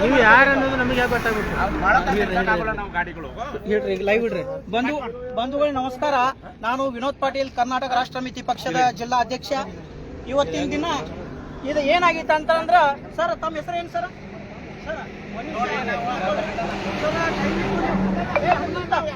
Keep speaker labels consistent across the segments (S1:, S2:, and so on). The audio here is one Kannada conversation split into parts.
S1: ನೀವು ಯಾರು ಅನ್ನೋದು ನಮಗೆ ಯಾಕೆ ಗೊತ್ತಾಗ್ಬೇಕು
S2: ನಾವು ಗಾಡಿಗಳು
S3: ಹೇಳ್ರಿ ಈಗ ಲೈವ್ ಇಡ್ರಿ ಬಂಧು ಬಂಧುಗಳು ನಮಸ್ಕಾರ. ನಾನು ವಿನೋದ್ ಪಾಟೀಲ್ ಕರ್ನಾಟಕ ರಾಷ್ಟ್ರ ಮಿತಿ ಪಕ್ಷದ ಜಿಲ್ಲಾ ಅಧ್ಯಕ್ಷ. ಇವತ್ತಿನ ದಿನ ಇದು ಏನಾಗಿತ್ತು ಅಂತಂದ್ರ ಸರ್ ತಮ್ಮ ಹೆಸರು ಏನು ಸರ್.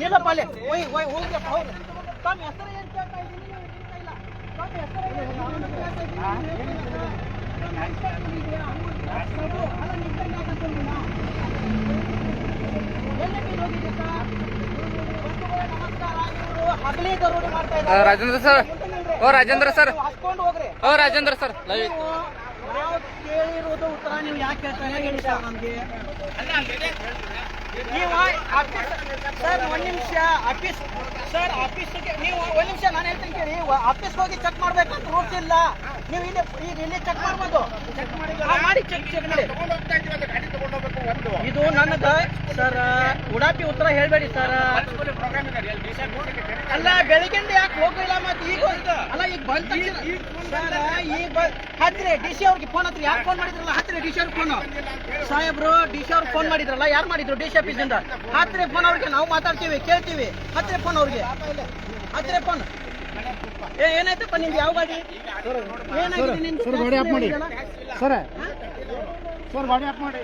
S3: ನಿಲ್ಲಪ್ಪ ಹೆಸರು ಒಯ್, ಒಯ್, ಹೋಗ್ಯಪ್ಪ, ಹೌದು. ತಮ್ಮ ಹೆಸರು ಏನು ಕೇಳ್ತಾ ಇದ್ದೀನಿ. ತಮ್ಮ ಹೆಸರು ಏನು? ನಾನು ಕೇಳ್ತಾ ಇದ್ದೀನಿ, ನೀವು ಹೇಳ್ತಾ ಇಲ್ಲ. ತಮ್ಮ ಹೆಸರು ಇದೆಯಾ? ಪ್ರಭು, ಅಲ್ಲ, ನಿಮ್ ಕೈಲಿ ಹಾಕಂತ ನೀನು. ಎಲ್ಲಿಗೆ ಹೋಗಿದ್ದೀರಿ ಸರ್? ಬಂಧುಗಳೇ, ನಮಸ್ಕಾರ. ಇವ್ರು ಹಗಲೇ ದರೋಡೆ ಮಾಡ್ತಾ ಇದ್ದಾರೆ.
S1: ರಾಜೇಂದ್ರ ಸರ್. ಓ, ರಾಜೇಂದ್ರ ಸರ್. ಓ, ರಾಜೇಂದ್ರ ಸರ್.
S3: ಕೇಳಿರೋದು ಉತ್ತರ ನೀವು ಯಾಕೆ ಹೇಳಿ ಸರ್ ನಮ್ಗೆ ನೀವು ಸರ್ ಒಂದು ನಿಮಿಷ ಆಫೀಸ್ ಸರ್ ಆಫೀಸ್ ನೀವು ಒಂದು ನಿಮಿಷ ನಾನು ಹೇಳ್ತೀನಿ ಕೇಳಿ ಆಫೀಸ್ ಹೋಗಿ ಚೆಕ್ ಮಾಡ್ಬೇಕಂತ ರೂಲ್ಸ್ ಇಲ್ಲ ನೀವು ಇಲ್ಲಿ ಈಗ ಇಲ್ಲಿ ಚೆಕ್ ಮಾಡ್ಬೋದು ಚೆಕ್ ಮಾಡಿ ಚೆಕ್ ಚೆಕ್ ಮಾಡಿ ಇದು ನನ್ನದ ಸರ್ ಉಡಾಪಿ ಉತ್ತರ ಹೇಳ್ಬೇಡಿ ಸರ್.
S2: ಪ್ರೋಗ್ರಾಮ್ ಇದೆ ಅಲ್ಲಿ
S3: ಬೆಳಿಗ್ಗೆಂದ ಯಾಕೆ ಹೋಗಿಲ್ಲ ಮತ್ತೆ ಈಗ ಅಲ್ಲ ಈಗ ಬಂದ ಸರ್ ಈಗ ಹತ್ತಿರ ಹತ್ರಿ ಡಿ ಸಿ ಅವ್ರಿಗೆ ಫೋನ್ ಹತ್ರ. ಯಾರು ಫೋನ್ ಮಾಡಿದ್ರಲ್ಲ? ಹತ್ತಿರ ಡಿ ಸಿ ಅವ್ರಿಗೆ ಫೋನ್ ಸಾಹೇಬ್ರು ಡಿ ಸಿ ಅವ್ರಿಗೆ ಫೋನ್ ಮಾಡಿದ್ರಲ್ಲ? ಯಾರು ಮಾಡಿದ್ರು ಡಿ ಸಿ ಆಫೀಸಿಂದ ಹತ್ತಿರ ಫೋನ್ ಅವ್ರಿಗೆ ನಾವು ಮಾತಾಡ್ತೀವಿ ಕೇಳ್ತೀವಿ. ಹತ್ತಿರ ಫೋನ್ ಅವ್ರಿಗೆ. ಹತ್ರ ಫೋನ್ ಏ ಏನಾಯ್ತಪ್ಪ ನಿಮ್ಗೆ ಯಾವ ಗಾಡಿ? ಏನಾಗಿದೆ ನಿಮ್ದು?
S1: ಸರ್, ಗಾಡಿ ಆಫ್ ಮಾಡಿ. ಸರ್. ಸರ್ ಗಾಡಿ ಆಫ್ ಮಾಡಿ.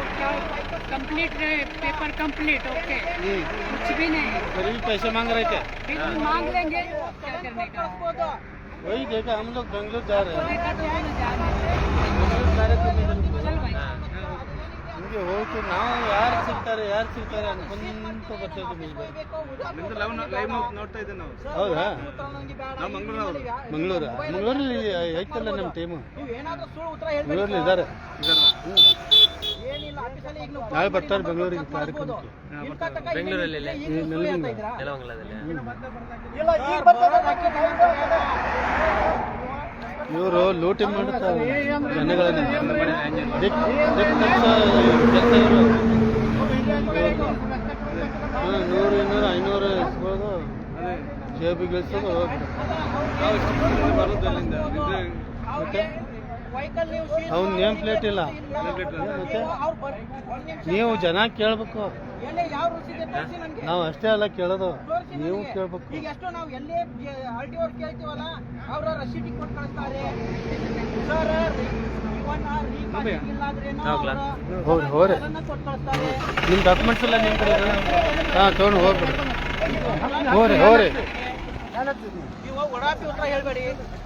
S4: कंप्लीट पेपर कंप्लीट ओके कुछ भी नहीं.
S1: सर पैसे मांग रहे थे
S4: फिर भी मांग लेंगे. क्या करने का?
S1: वही देखा हम लोग बेंगलोर जा रहे हैं। ಹಿಂಗೆ ಹೋಯ್ತು ನಾವು ಯಾರು ಸಿಗ್ತಾರೆ ಯಾರು ಸಿಗ್ತಾರೆ ಅನ್ಕೊಂತ ಬರ್ತಿದ್ವಿ ಹೌದಾ?
S2: ನಾವು ಮಂಗಳೂರು
S1: ಮಂಗಳೂರು? ಮಂಗಳೂರಲ್ಲಿ ಐತಲ್ಲ ನಮ್ಮ ಟೀಮು ಮಂಗಳೂರಲ್ಲಿ ಇದ್ದಾರೆ.
S3: ಏನಿಲ್ಲ ಆಫೀಸಲ್ಲಿ ಈಗ
S1: ನಾಳೆ ಬರ್ತಾರೆ ಬೆಂಗಳೂರಿಗೆ. ಕಾರ್ಯಕ್ರಮಕ್ಕೆ.
S3: ಬೆಂಗಳೂರಲ್ಲಿ
S1: ಈ ನೆಲಮಂಗಲ.
S3: ಇಲ್ಲ ಈಗ ಬರ್ತಾರೆ ರಾಕೆಟ್
S1: ಇವರು ಲೂಟಿ ಮಾಡುತ್ತಾರೆ ಜನಗಳನ್ನು ನೂರು ಇನ್ನೂರು ಐನೂರು ಇಸ್ಬೋದು ಜೇಬಿಗೆ
S2: ಇದ್ರೆ
S1: ಅವ್ನ ನೇಮ್ ಪ್ಲೇಟ್ ಇಲ್ಲ ಮತ್ತೆ. ನೀವು ಜನ ಕೇಳ್ಬೇಕು
S3: ಎಲ್ಲಿ ಯಾವ ರೂಲ್ಸ್ ತೋರಿಸಿ ನನಗೆ
S1: ನಾವು ಅಷ್ಟೇ ಅಲ್ಲ ಕೇಳೋದು ನೀವು. ಕೇಳ್ಬೇಕು
S3: ಈಗ ಎಷ್ಟೋ ನಾವು ಎಲ್ಲೇ ಆರ್ ಟಿ ಅವ್ರು ಕೇಳ್ತೀವಲ್ಲ ಅವ್ರ ರಸೀದಿ ಕೊಟ್ಟು ಕಳಿಸ್ತಾರೆ ಸರ್
S1: ಹೌದು ಹೋರಿ
S3: ಕೊಟ್ಟು ಕಳಿಸ್ತಾರೆ
S1: ನಿಮ್ಮ ಡಾಕ್ಯುಮೆಂಟ್ಸ್ ಎಲ್ಲ ನಿಮ್ಮ ಕಡೆ ಹಾ ತೊಗೊಂಡು ಹೋಗ್ಬಿಡಿ ಹೋರಿ ಹೋರಿ
S3: ನೀವು ಒಡಾಪಿ ಉತ್ತರ ಹೇಳ್ಬೇಡಿ.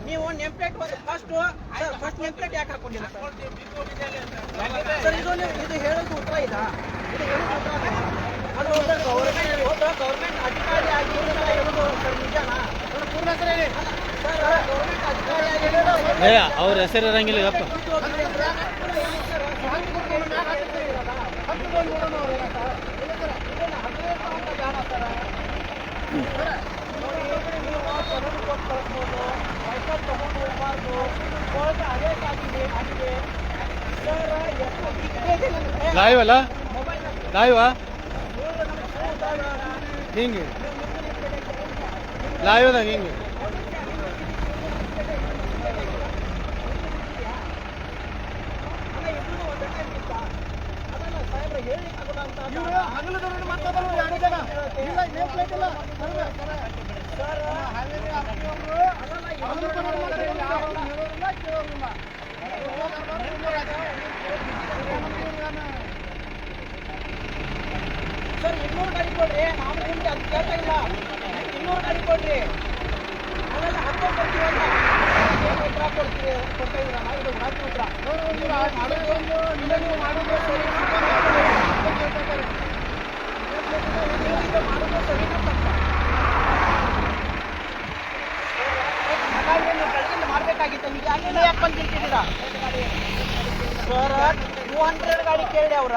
S3: ನೀವು ಫಸ್ಟ್ ಫಸ್ಟ್ ಯಾಕೆ ಹಾಕೊಂಡಿಲ್ಲ ಸರ್ ಇದು ಹೇಳೋದು ಉತ್ತರ ಇದಾ? ಇದು ಹೇಳೋದು ಉತ್ತರ ಅದು ಗೌರ್ಮೆಂಟ್ ಗೌರ್ಮೆಂಟ್ ಅಧಿಕಾರಿ ಆಗಿ ಇದನ್ನ ಹೇಳೋದು ಸರ್ ನಿಜನಾ? ಪೂರ್ಣ ಹೆಸರು ಹೇಳಿ. ಸರ್ ಗೌರ್ಮೆಂಟ್ ಅಧಿಕಾರಿ ಆಗಿ ಹೇಳೋದು
S1: ಅವ್ರ ಹೆಸರು ಇರಂಗಿಲ್ಲ ಲೈವ್ ಅಲ್ಲ? ಲೈವ್ ಹಿಂಗೆ. ಲೈವ್ ಅದ ಹಿಂಗೆ.
S3: ಸರ್ ಇನ್ನೂರು ಗಾಡಿ ಕೊಡ್ರಿ ನಾನು ನಿಮ್ಗೆ ಅದು ಕೇಳ್ತಾ ಇಲ್ಲ ಇನ್ನೂರು ಗಾಡಿ ಕೊಡ್ರಿ ಅದೆಲ್ಲ ಹತ್ತು ಕೊಡ್ತೀವಿ ಕೊಡ್ತಾ ಮಾಡೋದು ಸರಿ ಮಾಡೋದು ಸರಿ ಮಾಡಬೇಕಾಗಿತ್ತು ಯಾಕೆ ಯಾಕೆ ಸರ್ ಟೂ ಹಂಡ್ರೆಡ್ ಗಾಡಿ ಕೇಳಿ ಅವ್ರ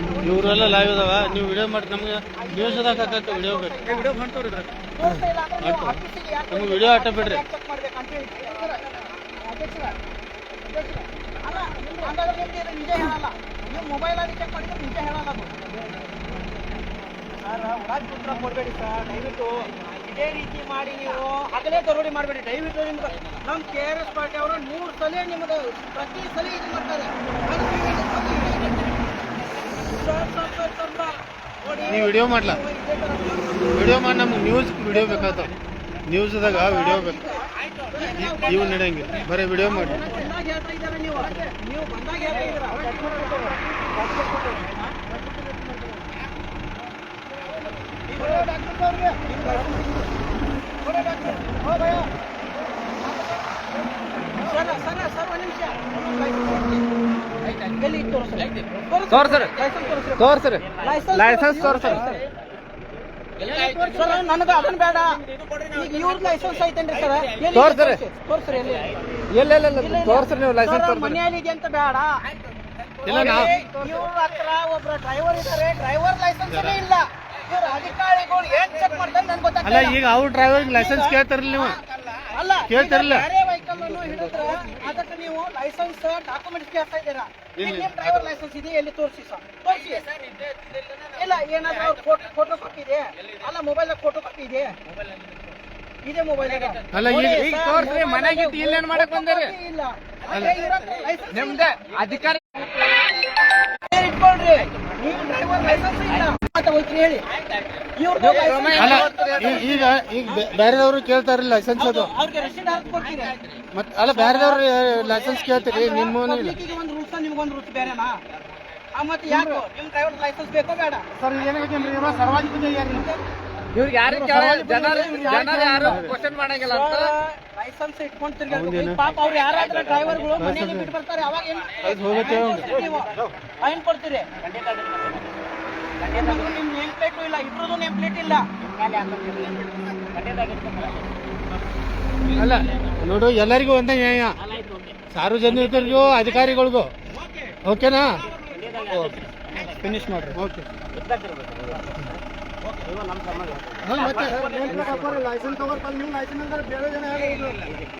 S1: ಇವರೆಲ್ಲ ಲೈವ್ ಅದಾವ ನೀವು ವಿಡಿಯೋ ಮಾಡಿ ನಮ್ಗೆ ನ್ಯೂಸ್ ವಿಡಿಯೋ ಬೇಕು
S2: ವಿಡಿಯೋ
S3: ಯಾಕೆ
S1: ನಮ್ಗೆ ವಿಡಿಯೋ ಆಟ ಬಿಡ್ರಿ.
S3: ಚೆಕ್ ಮಾಡ್ಬೇಕಂತ ಹೇಳಿ. ಅಧ್ಯಕ್ಷರ ಅಧ್ಯಕ್ಷರ. ಅಲ್ಲ ಚೆಕ್ ಮಾಡಿದ್ರೆ ನಿಜ ಹೇಳಲ್ಲ ಅದು. ಸರ್ ಒಳಗೆ ಪುತ್ರ ಕೊಡಬೇಡಿ ಸರ್. ದಯವಿಟ್ಟು ಇದೇ ರೀತಿ ಮಾಡಿ ನೀವು ಅಗಲೇ ತರೋಡಿ ಮಾಡಬೇಡಿ. ದಯವಿಟ್ಟು ನಿಮ್ಗೆ ನಮ್ಮ ಕೆ ಆರ್ ಎಸ್ ಪಾರ್ಟಿ ಅವರು ನೂರು ಸಲ ನಿಮಗೆ ಪ್ರತಿ ಸಲ ಇದು ಮಾಡ್ತಾರೆ. ಅದು ನೀವು
S1: ವಿಡಿಯೋ ಮಾಡ್ಲಾ? ವಿಡಿಯೋ ಮಾಡಿ, ನಮ್ಗೆ ನ್ಯೂಸ್ ವಿಡಿಯೋ ಬೇಕಾಗ್ತಾವ ನ್ಯೂಸ್ದಾಗ ವಿಡಿಯೋ ಬೇಕು. ನೀವು ನಡೆಯಂಗಿಲ್ಲ ಬರೀ ವಿಡಿಯೋ ಮಾಡಿ.
S3: ಸರ ಇದ್ದಾರೆ ನೀವು ನೀವು ಬಂದಾಗ ಹೇಳ್ತಾ ಇದ್ದೀರಾ ಸರ್ ಸರ್ ಸರ್ ಒಂದು ನಿಮಿಷ ಎಲ್ಲಿ ತೋರಿಸ್ರಿ?
S1: ತೋರ್ಸ್ರಿ.
S3: ಲೈಸೆನ್ಸ್ ತೋರಿಸ್ರಿ. ಸರ್ ನನಗೆ ಅದನ್ನ ಬೇಡ. ಈಗ ಇವ್ರ ಲೈಸೆನ್ಸ್ ಐತೇನ್ರಿ ಸರ್? ಎಲ್ಲಿ
S1: ತೋರ್ಸ್ರಿ.
S3: ಎಲ್ಲಿ?
S1: ಎಲ್ಲ ತೋರ್ಸ್ರಿ ನೀವು ಲೈಸೆನ್ಸ್
S3: ಸರ್, ಮನೆಯಲ್ಲಿ ಅಂತ ಬೇಡ.
S1: ಇಲ್ಲ, ನಾವು-
S3: ಇವ್ರ ಹತ್ರ ಒಬ್ರ ಡ್ರೈವರ್ ಇದ್ದಾರೆ ಡ್ರೈವರ್ ಲೈಸೆನ್ಸ್ ಇಲ್ಲ. ಇವ್ರ ಅಧಿಕಾರಿಗಳು ಏನ್ ಚೆಕ್ ಮಾಡ್ತಾರೆ ನನ್ಗೆ
S1: ಅಲ್ಲ
S3: ಗೊತ್ತಾಗ್ತಿಲ್ಲ
S1: ಈಗ ಅವ್ರ ಡ್ರೈವರ್ ಲೈಸೆನ್ಸ್ ಕೇಳ್ತಾರಲ್ಲ ನೀವು.
S3: ಅಲ್ಲ
S1: ಕೇಳ್ತಿರಲ್ಲ?
S3: ಬೇರೆ ವೆಹಿಕಲ್ ಅನ್ನು ಹಿಡಿದ್ರೆ ಅದಕ್ಕೆ ನೀವು ಲೈಸೆನ್ಸ್ ಡಾಕ್ಯುಮೆಂಟ್ಸ್ ಕೇಳ್ತಾ ಇದ್ದೀರಾ? ನಿಮ್ ಡ್ರೈವರ್ ಲೈಸೆನ್ಸ್ ಇದೆ ಎಲ್ಲಿ ತೋರಿಸಿ ಸರ್ ತೋರಿಸಿ. ಇಲ್ಲ ಏನಾದ್ರೂ ಅವ್ರ ಫೋಟೋ ಫೋಟೋ ಕಾಪಿ ಇದೆ? ಅಲ್ಲ ಮೊಬೈಲ್ ಫೋಟೋ ಕಾಪಿ ಇದೆ. ಇದೆ ಮೊಬೈಲ್
S1: ಅಲ್ಲ, ಈಗ-
S3: ತೋರಿಸ್ರಿ ಮನೆಗೆ ಇಲ್ಲೇನ್ ಮಾಡಕ್ ಬಂದಿರಿ? ಇಲ್ಲ. ನಿಮ್ದೆ ಅಧಿಕಾರಿ ಇಟ್ಕೊಳ್ರಿ ನೀವು ಡ್ರೈವರ್ ಲೈಸೆನ್ಸ್ ಇಲ್ಲ. ಹೇಳಿ.
S1: ಈಗ ಈಗ ಬೇರೆದವ್ರು ಕೇಳ್ತಾರ ಲೈಸೆನ್ಸ್ ಅದು. ಮತ್ತೆ ಅಲ್ಲ ಬೇರೆದವ್ರು ಲೈಸೆನ್ಸ್ ಕೇಳ್ತೀರಿ. ನಿಮ್ಮ
S3: ಒಂದು ರೂಲ್ಸ್ ನಿಮ್ಗೊಂದು ರೂಲ್ಸ್ ಬೇರೆನಾ? ಆ, ಮತ್ತೆ ಯಾಕೆ? ನಿಮ್ ಡ್ರೈವರ್ ಲೈಸೆನ್ಸ್ ಬೇಕೋ ಬೇಡ?
S1: ಸರ್ ಏನಾಗೈತೆ ಸಾರ್ವಜನಿಕ
S5: ಇವ್ರಿಗೆ ಯಾರು ಜನರು ಜನರು ಯಾರು ಕ್ವಶನ್ ಮಾಡಂಗಿಲ್ಲ ಅಂತ.
S3: ಲೈಸೆನ್ಸ್ ಇಟ್ಕೊಂಡು ತಿರ್ಗಾಡ್ಬೇಕು ಪಾಪ ಅವ್ರು ಯಾರಾದ್ರೂ ಡ್ರೈವರ್ಗಳು ಮನೆಗೆ ಬಿಟ್ಟು ಬರ್ತಾರೆ. ಅವಾಗ ಏನು ಫೈನ್ ಕೊಡ್ತೀರಿ. ನಿಮ್ ನೇಮ್ ಪ್ಲೇಟು ಇಲ್ಲ ಇಬ್ರದ್ದು ನೇಮ್ ಪ್ಲೇಟ್ ಇಲ್ಲ.
S1: ಅಲ್ಲ ನೋಡು ಎಲ್ಲರಿಗೂ ಒಂದೇ ನ್ಯಾಯ. ಸಾರ್ವಜನಿಕರಿಗೂ ಅಧಿಕಾರಿಗಳಿಗೂ. ಓಕೆನಾ ಫಿನಿಶ್ ಮಾಡ್ರಿ. ಓಕೆ ಮತ್ತೆ